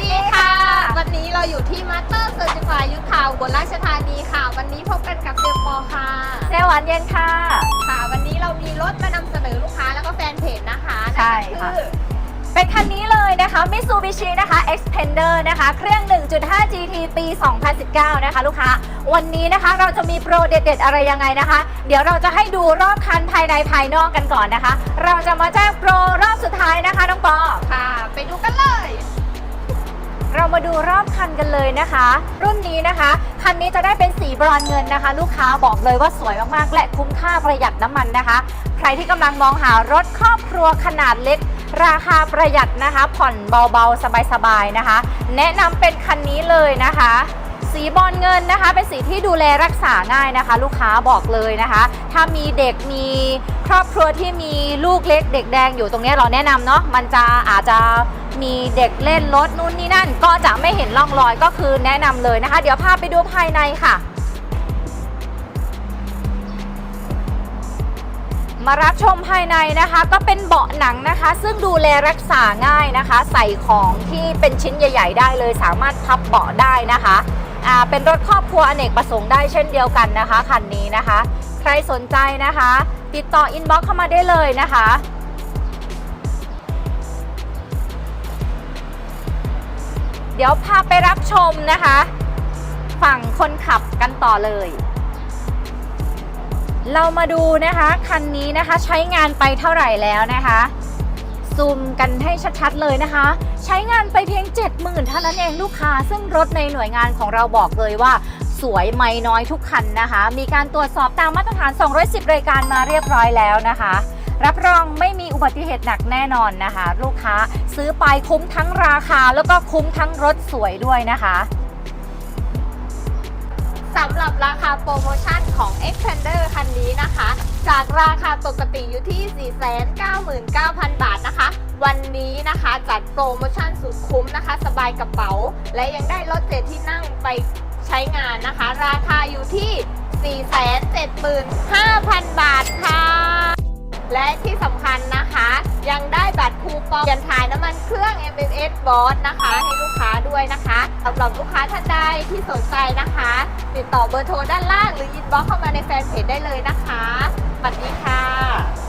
วัสดีค่ะ วันนี้เราอยู่ที่มาสเตอร์เซอร์จิฟายยุทธาอุบลราชธานีค่ะ วันนี้พบกันกับเซียปอค่ะเซลหวานเย็นค่ะ ค่ะ วันนี้เรามีรถมานำเสนอลูกค้าแล้วก็แฟนเพจนะคะใช่นั่นค่ะก็คือเป็นคันนี้เลยนะคะ Mitsubishi นะคะ Xpander นะคะ เครื่อง 1.5 GT ปี 2019 นะคะ ลูกค้า วันนี้นะคะเราจะมีโปรเด็ดๆ อะไรยังไงนะคะ เดี๋ยวเราจะให้ดูรอบคันภายในภายนอกกันก่อนนะคะ เราจะมาแจ้งโปรรอบสุดท้ายนะคะ น้องปอ ค่ะ ไปดูกันเลยเรา มาดูรอบคันกันเลยนะคะ รุ่นนี้นะคะ คันนี้จะได้เป็นสีบรอนเงินนะคะ ลูกค้าบอกเลยว่าสวยมากๆ และคุ้มค่าประหยัดน้ำมันนะคะ ใครที่กำลังมองหารถครอบครัวขนาดเล็ก ราคาประหยัดนะคะ ผ่อนเบาๆ สบายๆนะคะ แนะนำเป็นคันนี้เลยนะคะสีบอลเงินนะคะ เป็นสีที่ดูแลรักษาง่ายนะคะ ลูกค้าบอกเลยนะคะ ถ้ามีเด็กมีครอบครัวที่มีลูกเล็กเด็กแดงอยู่ตรงนี้เราแนะนำเนาะมันจะอาจจะ มีเด็กเล่นรถนู่นนี่นั่น ก็จะไม่เห็นร่องรอยก็คือแนะนำเลยนะคะ เดี๋ยวพาไปดูภายในค่ะ มารับชมภายในนะคะ ก็เป็นเบาะหนังนะคะ ซึ่งดูแลรักษาง่ายนะคะ ใส่ของที่เป็นชิ้นใหญ่ ๆ ได้เลย สามารถพับเบาะได้นะคะอ่าเป็นรถครอบครัวอเนกประสงค์ได้เช่นเดียวกันนะคะคันนี้นะคะ ใครสนใจนะคะ ติดต่ออินบ็อกซ์เข้ามาได้เลยนะคะ ดี๋ยวพาไปรับชมนะคะ ฝั่งคนขับกันต่อเลย เรามาดูนะคะคันนี้นะคะใช้งานไปเท่าไหร่แล้วนะคะซูมกันให้ชัดๆเลยนะคะ ใช้งานไปเพียง 70,000เท่านั้นเองลูกค้า ซึ่งรถในหน่วยงานของเราบอกเลยว่าสวยไม่น้อยทุกคันนะคะ มีการตรวจสอบตามมาตรฐาน 210 รายการมาเรียบร้อยแล้วนะคะ รับรองไม่มีอุบัติเหตุหนักแน่นอนนะคะ ลูกค้าซื้อไปคุ้มทั้งราคาแล้วก็คุ้มทั้งรถสวยด้วยนะคะสำหรับราคาโปรโมชั่นของ Xpander คันนี้นะคะ จากราคาปกติอยู่ที่ 499,000 บาทนะคะ วันนี้นะคะจัดโปรโมชั่นสุดคุ้มนะคะ สบายกระเป๋า และยังได้รถเจ็ดที่นั่งไปใช้งานนะคะ ราคาอยู่ที่ 475,000 บาทค่ะ และที่สำคัญนะคะ ยังได้บัตรคูปองยันถ่ายน้ำมันเครื่อง m m s Boss นะคะ ให้ลูกค้าด้วยนะคะสำหรับลูกค้าท่านใดที่สนใจนะคะ ติดต่อเบอร์โทรด้านล่างหรืออินบ็อกเข้ามาในแฟนเพจได้เลยนะคะสวัสดีค่ะ